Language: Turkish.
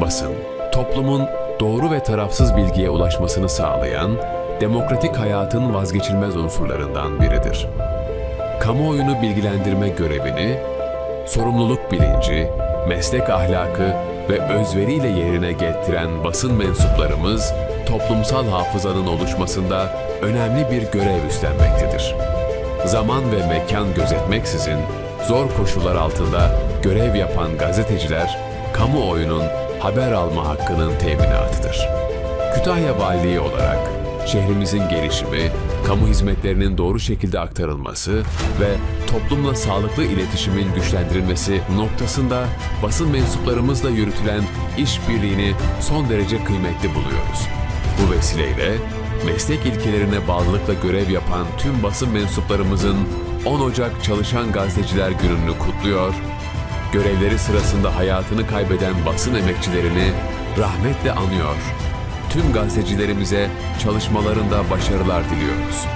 Basın, toplumun doğru ve tarafsız bilgiye ulaşmasını sağlayan, demokratik hayatın vazgeçilmez unsurlarından biridir. Kamuoyunu bilgilendirme görevini, sorumluluk bilinci, meslek ahlakı ve özveriyle yerine getiren basın mensuplarımız, toplumsal hafızanın oluşmasında önemli bir görev üstlenmektedir. Zaman ve mekan gözetmeksizin zor koşullar altında görev yapan gazeteciler, kamuoyunun haber alma hakkının teminatıdır. Kütahya Valiliği olarak şehrimizin gelişimi, kamu hizmetlerinin doğru şekilde aktarılması ve toplumla sağlıklı iletişimin güçlendirilmesi noktasında basın mensuplarımızla yürütülen işbirliğini son derece kıymetli buluyoruz. Bu vesileyle meslek ilkelerine bağlılıkla görev yapan tüm basın mensuplarımızın 10 Ocak Çalışan Gazeteciler Günü'nü kutluyor, görevleri sırasında hayatını kaybeden basın emekçilerini rahmetle anıyor. Tüm gazetecilerimize çalışmalarında başarılar diliyoruz.